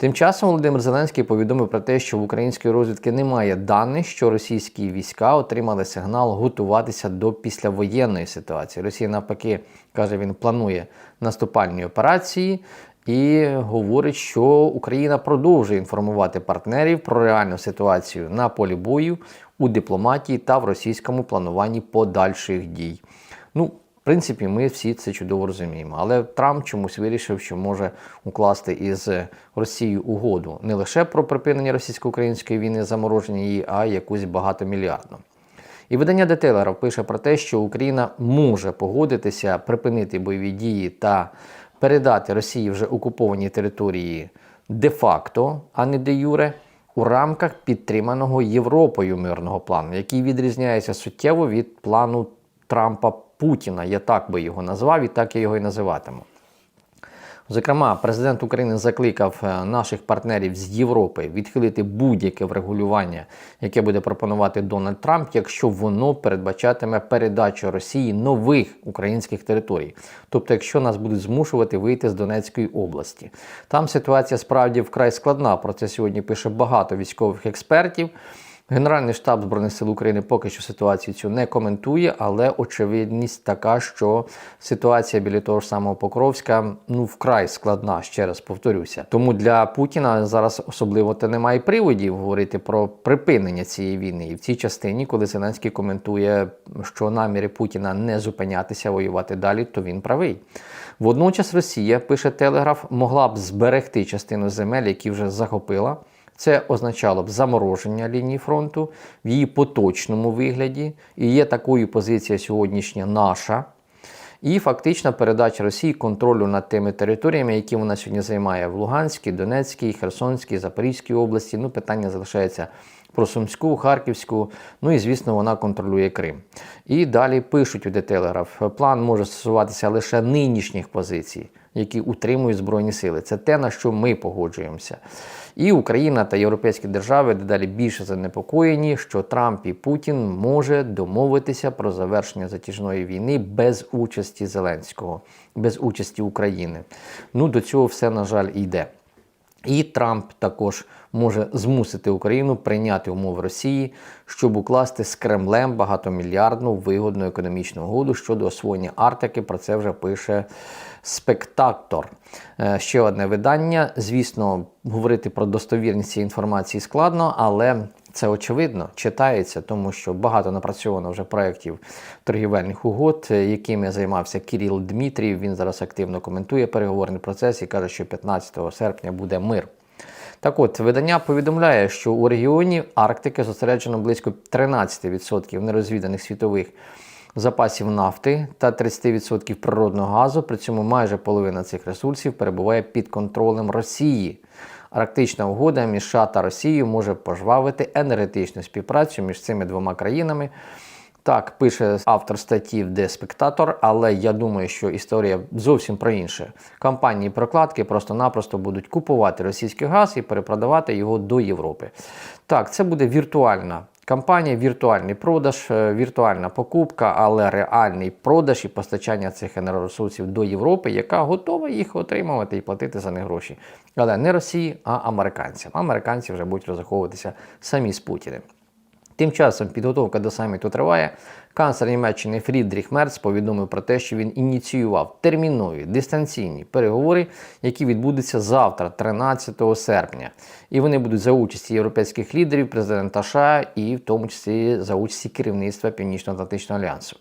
Тим часом Володимир Зеленський повідомив про те, що в української розвідки немає даних, що російські війська отримали сигнал готуватися до післявоєнної ситуації. Росія навпаки каже, він планує наступальні операції. І говорить, що Україна продовжує інформувати партнерів про реальну ситуацію на полі бою у дипломатії та в російському плануванні подальших дій. Ну, в принципі, ми всі це чудово розуміємо. Але Трамп чомусь вирішив, що може укласти із Росією угоду не лише про припинення російсько-української війни, замороження її, а й якусь багатомільярдну. І видання Детелера пише про те, що Україна може погодитися припинити бойові дії та передати Росії вже окуповані території де-факто, а не де юре, у рамках підтриманого Європою мирного плану, який відрізняється суттєво від плану Трампа Путіна. Я так би його назвав і так я його і називатиму. Зокрема, президент України закликав е, наших партнерів з Європи відхилити будь-яке врегулювання, яке буде пропонувати Дональд Трамп, якщо воно передбачатиме передачу Росії нових українських територій, тобто, якщо нас будуть змушувати вийти з Донецької області. Там ситуація справді вкрай складна. Про це сьогодні пише багато військових експертів. Генеральний штаб Збройних сил України поки що ситуацію цю не коментує, але очевидність така, що ситуація біля того ж самого Покровська ну вкрай складна, ще раз повторюся. Тому для Путіна зараз особливо та немає приводів говорити про припинення цієї війни. І в цій частині, коли Зеленський коментує, що наміри Путіна не зупинятися, воювати далі, то він правий. Водночас Росія пише Телеграф, могла б зберегти частину земель, які вже захопила. Це означало б замороження лінії фронту в її поточному вигляді. І є такою позиція сьогоднішня наша. І фактична передача Росії контролю над тими територіями, які вона сьогодні займає в Луганській, Донецькій, Херсонській, Запорізькій області. Ну, питання залишається про Сумську, Харківську. Ну і звісно, вона контролює Крим. І далі пишуть у Детелеграф, план може стосуватися лише нинішніх позицій, які утримують Збройні сили. Це те, на що ми погоджуємося. І Україна та європейські держави дедалі більше занепокоєні, що Трамп і Путін може домовитися про завершення затяжної війни без участі Зеленського, без участі України. Ну до цього все на жаль йде. І Трамп також може змусити Україну прийняти умови Росії, щоб укласти з Кремлем багатомільярдну вигодну економічну угоду щодо освоєння Арктики. Про це вже пише спектактор. Е, ще одне видання. Звісно, говорити про достовірність цієї інформації складно, але це очевидно читається, тому що багато напрацьовано вже проєктів торгівельних угод, е, якими займався Кіріл Дмитрієв. Він зараз активно коментує переговорний процес і каже, що 15 серпня буде мир. Так от, видання повідомляє, що у регіоні Арктики зосереджено близько 13% нерозвіданих світових запасів нафти та 30% природного газу. При цьому майже половина цих ресурсів перебуває під контролем Росії. Арктична угода між США та Росією може пожвавити енергетичну співпрацю між цими двома країнами. Так, пише автор статті де спектатор, але я думаю, що історія зовсім про інше. Компанії прокладки просто-напросто будуть купувати російський газ і перепродавати його до Європи. Так, це буде віртуальна кампанія, віртуальний продаж, е, віртуальна покупка, але реальний продаж і постачання цих енергоресурсів до Європи, яка готова їх отримувати і платити за них гроші. Але не Росії, а американцям. Американці вже будуть розраховуватися самі з Путіним. Тим часом підготовка до саміту триває. Канцлер Німеччини Фрідріх Мерц повідомив про те, що він ініціював термінові дистанційні переговори, які відбудуться завтра, 13 серпня. І вони будуть за участі європейських лідерів, президента США і в тому числі за участі керівництва Північно-Атлантичного альянсу.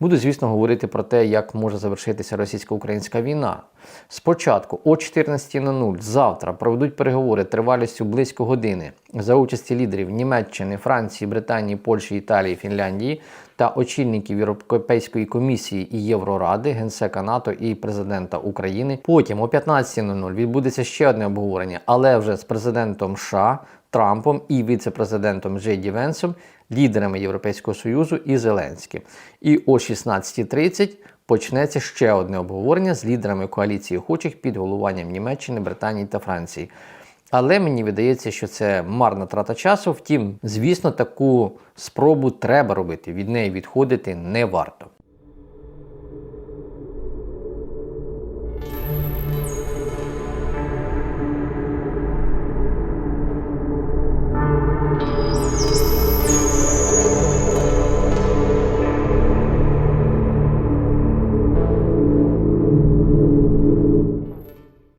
Буду, звісно, говорити про те, як може завершитися російсько-українська війна. Спочатку о 14.00 завтра проведуть переговори тривалістю близько години за участі лідерів Німеччини, Франції, Британії, Польщі, Італії, Фінляндії та очільників Європейської комісії і Євроради, генсека НАТО і президента України. Потім о 15.00 відбудеться ще одне обговорення, але вже з президентом США Трампом і віце-президентом Джей Венсом, лідерами Європейського Союзу і Зеленським. І о 16.30 почнеться ще одне обговорення з лідерами коаліції охочих під головуванням Німеччини, Британії та Франції. Але мені видається, що це марна трата часу. Втім, звісно, таку спробу треба робити. Від неї відходити не варто.